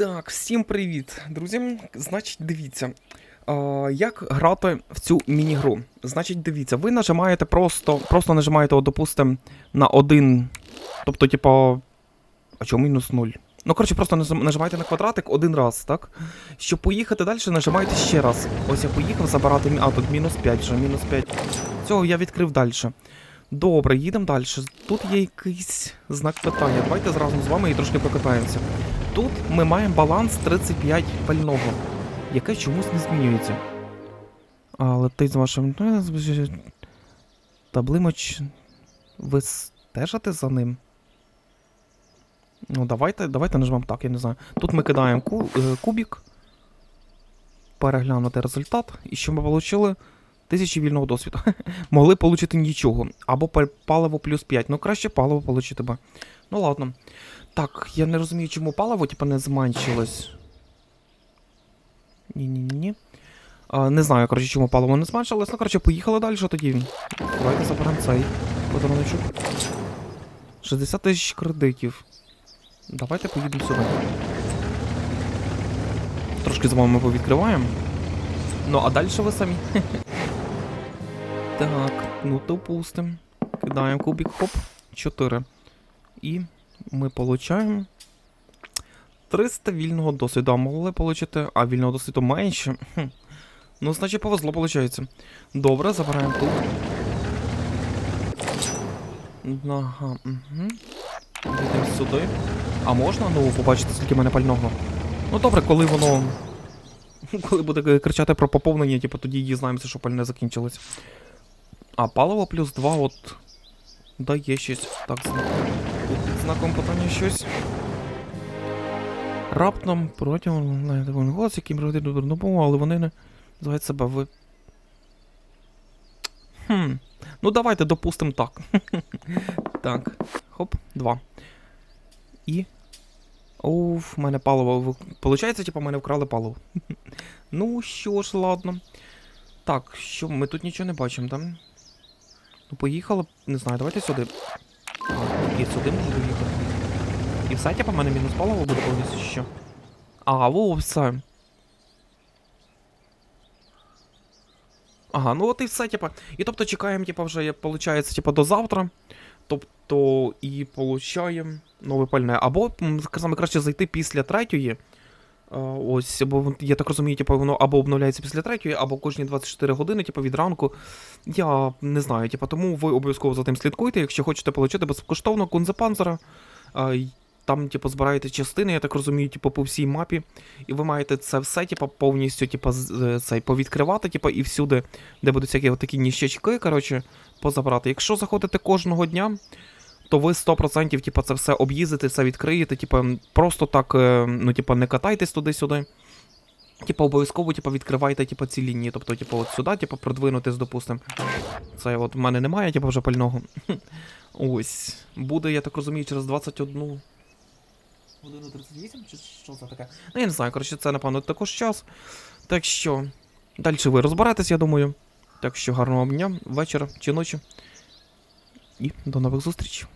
Так, всім привіт, друзі. Значить, дивіться, як грати в цю міні-гру. Значить, дивіться, ви нажимаєте просто, просто нажимаєте, от, допустим, на один. Тобто, типа. А чому мінус 0? Ну, коротше, просто нажимаєте на квадратик один раз, так? Щоб поїхати далі, нажимаєте ще раз. Ось я поїхав забирати. А, тут мінус 5 вже, мінус 5. Цього я відкрив далі. Добре, їдемо далі. Тут є якийсь знак питання. Давайте зразу з вами і трошки покатаємося. Тут ми маємо баланс 35 пального, яке чомусь не змінюється. А летить з вашим. ну, Таблимоч. Ви стежите за ним? Ну, давайте, давайте нажмемо так, я не знаю. Тут ми кидаємо е, кубік. Переглянути результат. І що ми отримали? Тисячі вільного досвіду. Могли отримати нічого. Або паливо плюс 5. Ну, краще паливо отримати би. Ну ладно. Так, я не розумію, чому паливо, типа, не зменшилось. Ні-ні-ні. Не знаю, коротше, чому паливо не зменшилось. Ну, коротше, поїхали далі тоді. Давайте заберемо цей подаруночок. 60 тисяч кредитів. Давайте поїдемо сюди. Трошки з вами повідкриваємо. Ну, а далі ви самі. так, ну допустим. Кидаємо кубик, хоп, 4. І ми получаємо 300 вільного досвіду. А могли отримати, а вільного досвіду менше. Хм. Ну, значить, повезло, виходить. Добре, забираємо тут. Ага, угу. Йдемо сюди. А можна? Ну, побачити, скільки в мене пального. Ну добре, коли воно. Коли буде кричати про поповнення, типу, тоді дізнаємося, що пальне закінчилось. А паливо плюс 2, от. Дає щось. Так. Тут знаком питання щось. Раптом протягом вони голос, яким робити добру допомогу, але вони не називають себе ви. Хм. Ну давайте допустимо так. так. Хоп, два. І. Оу, в мене паливо. Получається, типу, мене вкрали паливо. ну що ж, ладно. Так, що, ми тут нічого не бачимо, там? Ну, поїхали. Не знаю, давайте сюди. Тільки сюди можу доїхати. І все, типу, в мене мінус паливо буде повністю що. А, во, все. Ага, ну от і все, типа. І тобто чекаємо, типа, вже, виходить, типа, до завтра. Тобто, і получаємо нове пальне. Або саме краще зайти після третьої. А, ось, бо я так розумію, типу, воно або обновляється після третьої, або кожні 24 години, типу, від ранку. Я не знаю, типу, тому ви обов'язково за тим слідкуйте, якщо хочете отримати безкоштовно кунзепанзера. Там, типу, збираєте частини, я так розумію, типу, по всій мапі. І ви маєте це все, типу, повністю, типу, е, цей, повідкривати, типу, і всюди, де будуть всякі такі ніщачки, коротше, позабрати. Якщо заходите кожного дня, то ви 100% типу, це все об'їздите, все відкриєте, типу, просто так, е, ну, типу, не катайтесь туди-сюди. Типу, обов'язково типу, відкривайте типу, ці лінії. Тобто, типу, от сюди, типу, продвинутись, допустим. Це от в мене немає, типу, вже пального. Ось. Буде, я так розумію, через 21. Годину 38? Чи що це таке? Ну, я не знаю, коротше, це, напевно, також час. Так що, далі ви розберетесь, я думаю. Так що гарного дня, вечора чи ночі. І до нових зустрічей.